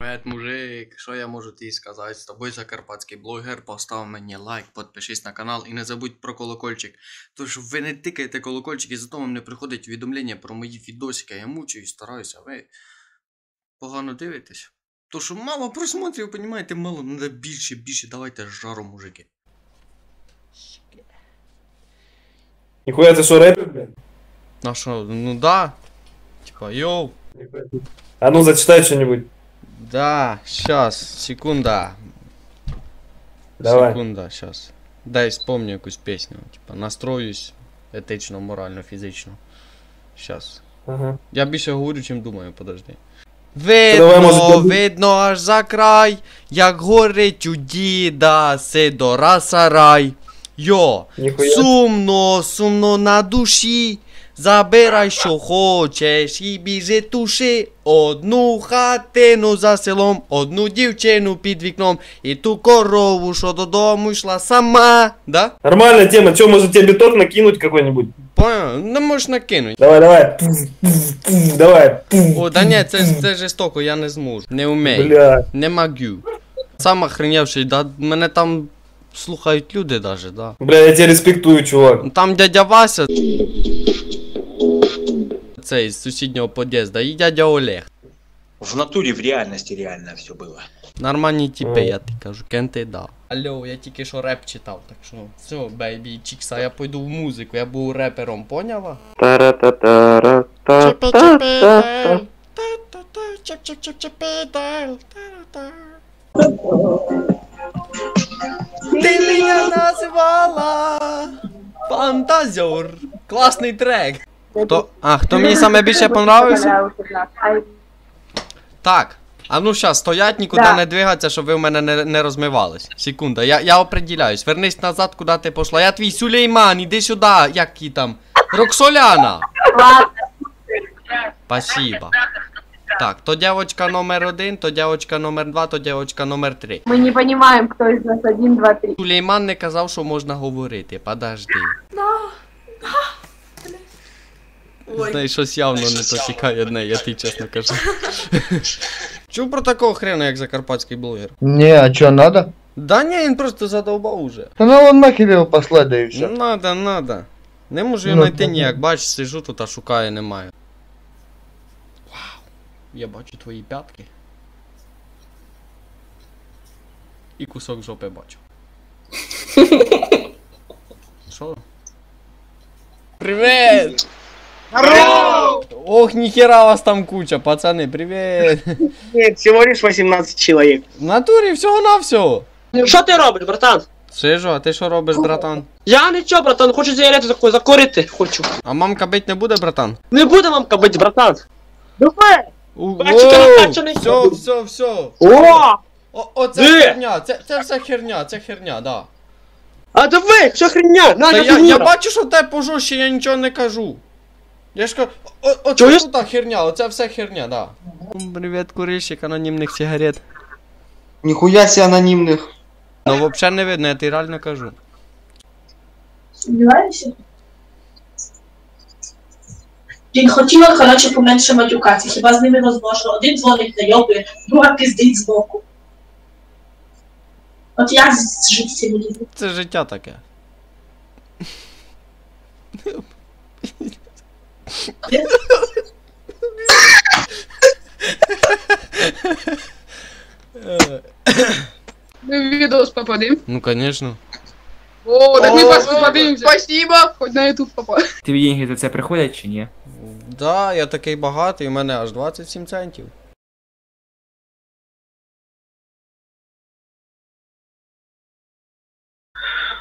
Привет, мужик, що я можу тобі сказати? З тобою закарпатський блогер, постав мені лайк, підпишись на канал і не забудь про колокольчик. Тож ви не тикаєте колокольчик і зато вам не приходить увідомлення про мої відосики. Я мучуюсь, стараюся, ви погано дивитесь. То що мало просмотрів, понімаєте, мало, треба більше, більше, давайте жару, мужики. Нихуя ты что, рэпер, блин? А що, ну да. Типа, йоу. А ну, зачитай что-нибудь. Да, щас, секунда. Давай. Секунда, щас. Дай вспомню якусь пісню. Типа, настроюсь етично, морально, фізично. Щас. Ага. Я більше говорю, чим думаю, подожди. давай, Видно, може, видно аж за край, як горить у діда Сидора сарай. Йо, Нихуя. сумно, сумно на душі. Забирай, що хочеш, і біжи туши. Одну хатину за селом, одну дівчину під вікном, і ту корову, що додому йшла сама. Да? Нормальная тема. Че, может тебе биток накинуть какой-нибудь? Понял? Не можеш накинути. Давай, давай. Давай. О, да ні, це, це жорстоко, я не зможу. Не вмію. Бля. Не могу. Сам охреневший, да, мене там слухають люди даже, да. Бля, я тебя респектую, чувак. Ну, Там дядя Вася. Цей з сусіднього під'їзду, і дядя Олег. В натуре, в реальности реально все было. Нормальні типи, Ой. я ти кажу, кенти дав. Алло, я тільки що реп читав, так що все, бейбі, чікса, я пойду в музику, я був репером, поняла? Та-ра-та-та-ра-та-та-та. Ти мене називала Фантазер. Класний трек. Хто, а, хто мені саме більше понравився? Так. А ну щас, стоять, нікуди Да. не двигаться, щоб ви в мене не, не розмивались. Секунда, я, я определяюсь. Вернись назад, куди ти пішла. Я твій Сулейман, іди сюди, як її там. Роксоляна. Спасибо. Так, то девочка номер один, то девочка номер два, то девочка номер три. Мы не понимаем, кто из нас один, два, три. Сулейман не казав, що можна говорити. Подожди. Знаєш, щось явно не то тікає одне, я тобі чесно кажу. Чув про такого хрена, як закарпатський блогер? Не, а чё, надо? Да ні, він просто задовбав уже. Да ну вон нахер его послать, да и все. Надо, надо. Не можу я Ну, знайти ну, ніяк, бач, сижу тут, а шукаю, немає. Вау. Я бачу твої п'ятки. І кусок жопи бачу. Що? Привет! Ох, ніхера вас там куча, пацани, привет! Нет, всего лишь 18 человек. В натурі всього на всього. Що ти робиш, братан? Сижу, а ти що робиш, братан? Я нічого, братан, хочу таку, закурити хочу. А мамка бить не буде, братан? Не буде мамка бити, братан. Давай! Все, все, все. О! О, о, це Де? херня, це, це все херня, це херня, да. А давай, що херня? На, Та я, бачу, що в тебе пожорстче, я нічого не кажу. Я ж кажу, о, о, це Чуєш? тут херня, оце все херня, да. Привіт, курильщик анонімних сигарет. Нихуя себе анонимных. Ну, взагалі не видно, я тобі реально кажу. Сумніваєшся? Він хотіла, коротше, поменше матюкатися, хіба з ними возможно. Один дзвонить найобує, друга пиздить збоку. От як з- жити з цими? Це життя таке. Мы в видос попадем. Ну, конечно. О, так мы пос- Спасибо, хоть на YouTube попали. Тобі деньги за це приходять чи ні? Да, я такий багатий, у мене аж 27 центів.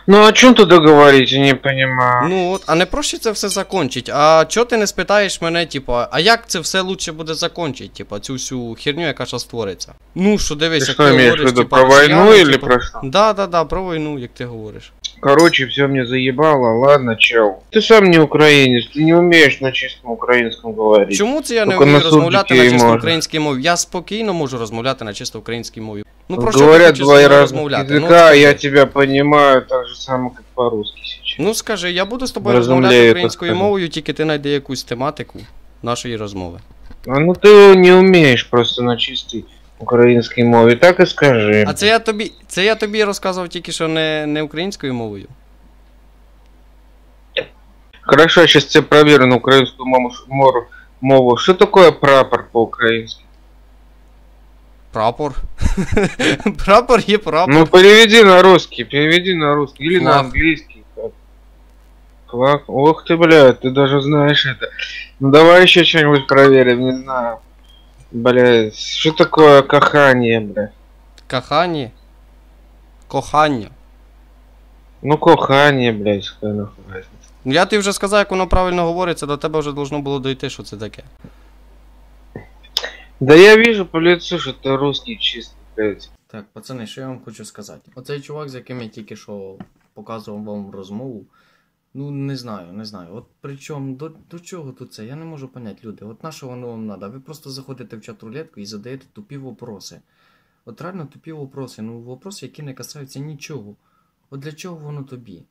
Ну о чому тут говорить, я не понимаю. Ну от, а не проще це все закончить. А чого ти не спитаєш мене, типа, а як це все лучше буде закончить, типа, цю всю херню, яка зараз створиться? Ну, що дивись, ти як що, ти говориш, типа, про войну росіяни, или типа... про что? Да, да, да, про війну, як ти говориш. Короче, все мне заебало, ладно, чел. Ты сам не украинец, ты не умеешь на чистом украинском говорить. Чому це я не Тільки вмію на розмовляти на суддики чисто можна. українській мові? Я спокійно можу розмовляти на чисто українській мові. Ну про що ти Говорят хочеш два зі мною разных розмовляти? Ну, языка, скажи. я тебя понимаю так же само, как по-русски сейчас. Ну скажи, я буду з тобою Розумлею, розмовляти так українською скажу. мовою, тільки ти знайди якусь тематику нашої розмови. А ну ты не умеешь просто на чистый українській мові, так і скажи. А це я тобі. Це я тобі розказував тільки що не, не українською мовою. Хорошо, я сейчас тебе проверю на украинскую маму, мору, мову. Что такое прапор по-украински? Прапор. Прапор є прапор. Ну, переведи на русский, переведи на русский. Или на Флаг. английский. как. Флаг? Ох ты, блядь, ты даже знаешь это. Ну, давай еще что-нибудь проверим, не знаю. Блядь, что такое кахание, блядь? Кахані. Кохання. Ну, кохание, блядь, какая нахуй. Ну я тобі вже сказав, як воно правильно говориться, до тебе вже должно було дойти, що це таке. Да я вижу по лицу, что ты русский чистый, блядь. Так, пацани, що я вам хочу сказати? Оцей чувак, з яким я тільки що показував вам розмову. Ну, не знаю, не знаю. От при чому, до, до чого тут це? Я не можу поняти, люди. От на що воно вам треба? Ви просто заходите в чат рулетку і задаєте тупі вопроси. От реально тупі вопроси. Ну, вопроси, які не касаються нічого. От для чого воно тобі?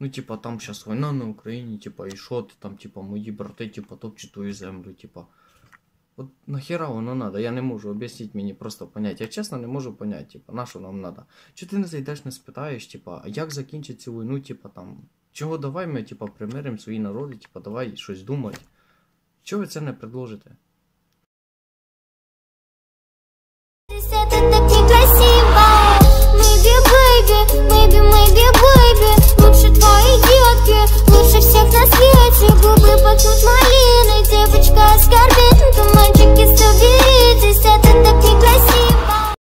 Ну, типа, там зараз війна на Україні, типа, і що ти там, типа, мої брати, типа, топчуть твою землю, типа. От нахера воно надо? Я не можу, об'ясніть мені просто понять. Я чесно не можу понять, типа, на що нам надо. Чи ти не зайдеш, не спитаєш, типа, як закінчить цю війну, типа там. Чого давай ми, типа, примиримо свої народи, типа, давай щось думати. Чого ви це не предложите?